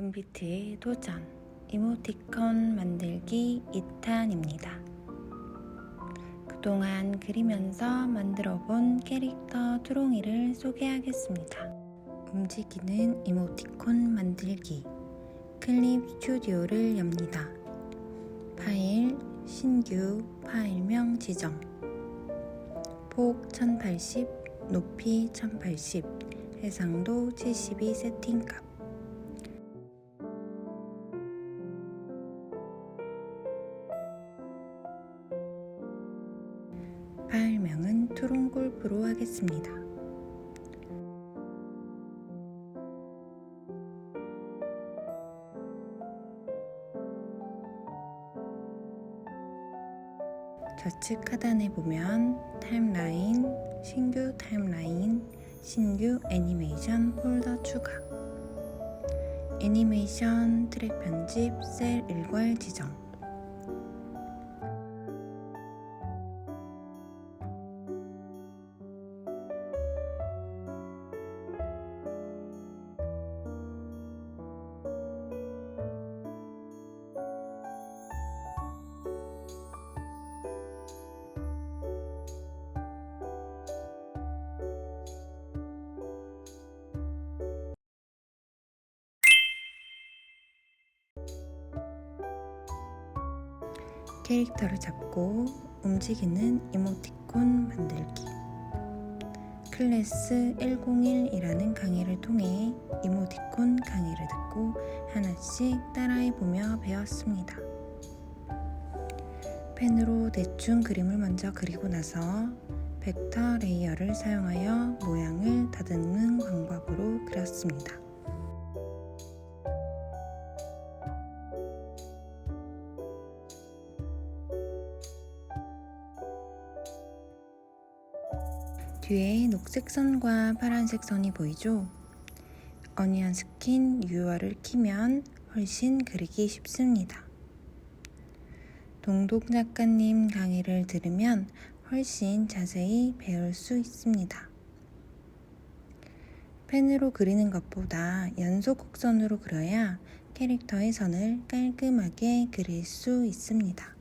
금비트의 도전 이모티콘 만들기 2탄입니다. 그동안 그리면서 만들어 본 캐릭터 두롱이를 소개하겠습니다. 움직이는 이모티콘 만들기 클립 스튜디오를 엽니다. 파일, 신규 파일명 지정 폭 1080, 높이 1080, 해상도 72 세팅값 투롱골프로 하겠습니다. 좌측 하단에 보면 타임라인, 신규 타임라인, 신규 애니메이션 폴더 추가 애니메이션 트랙 편집 셀 일괄 지정 캐릭터를 잡고 움직이는 이모티콘 만들기 클래스 101이라는 강의를 통해 이모티콘 강의를 듣고 하나씩 따라해보며 배웠습니다. 펜으로 대충 그림을 먼저 그리고 나서 벡터 레이어를 사용하여 모양을 다듬는 방법으로 그렸습니다. 뒤에 녹색 선과 파란색 선이 보이죠? 어니언 스킨 UR을 키면 훨씬 그리기 쉽습니다. 동독 작가님 강의를 들으면 훨씬 자세히 배울 수 있습니다. 펜으로 그리는 것보다 연속 곡선으로 그려야 캐릭터의 선을 깔끔하게 그릴 수 있습니다.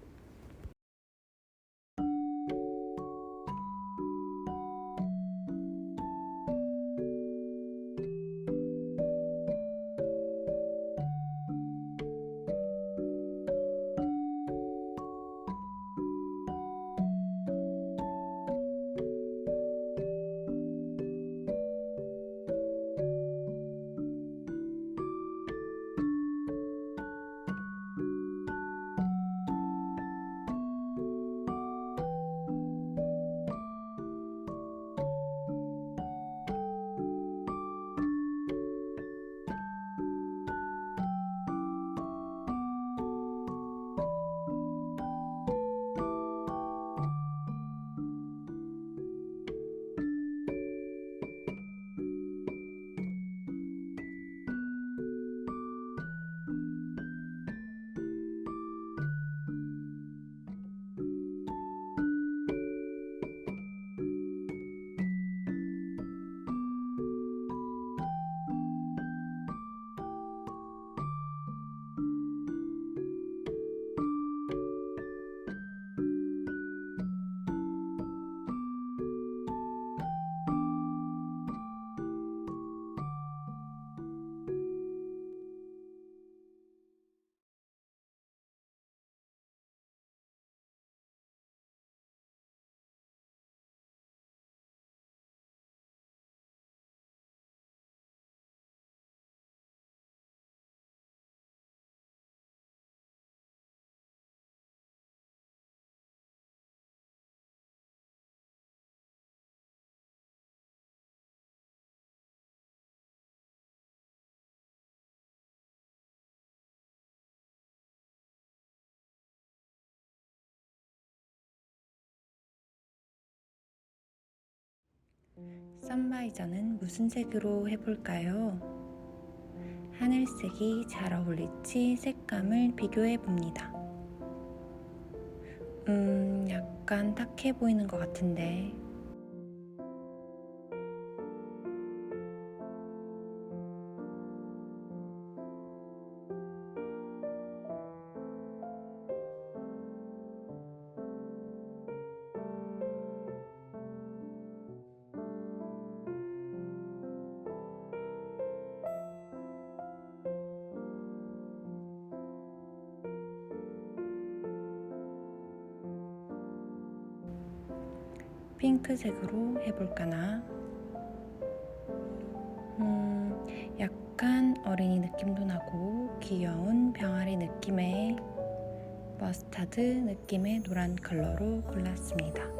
선바이저는 무슨 색으로 해볼까요? 하늘색이 잘 어울릴지 색감을 비교해 봅니다. 음, 약간 탁해 보이는 것 같은데. 핑크색으로 해볼까나? 음, 약간 어린이 느낌도 나고 귀여운 병아리 느낌의 머스타드 느낌의 노란 컬러로 골랐습니다.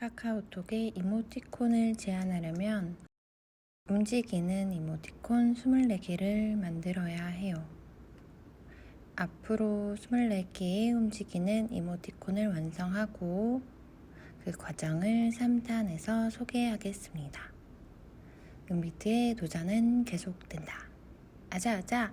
카카오톡에 이모티콘을 제안하려면 움직이는 이모티콘 24개를 만들어야 해요. 앞으로 24개의 움직이는 이모티콘을 완성하고 그 과정을 3단에서 소개하겠습니다. 은비트의 도전은 계속된다. 아자아자!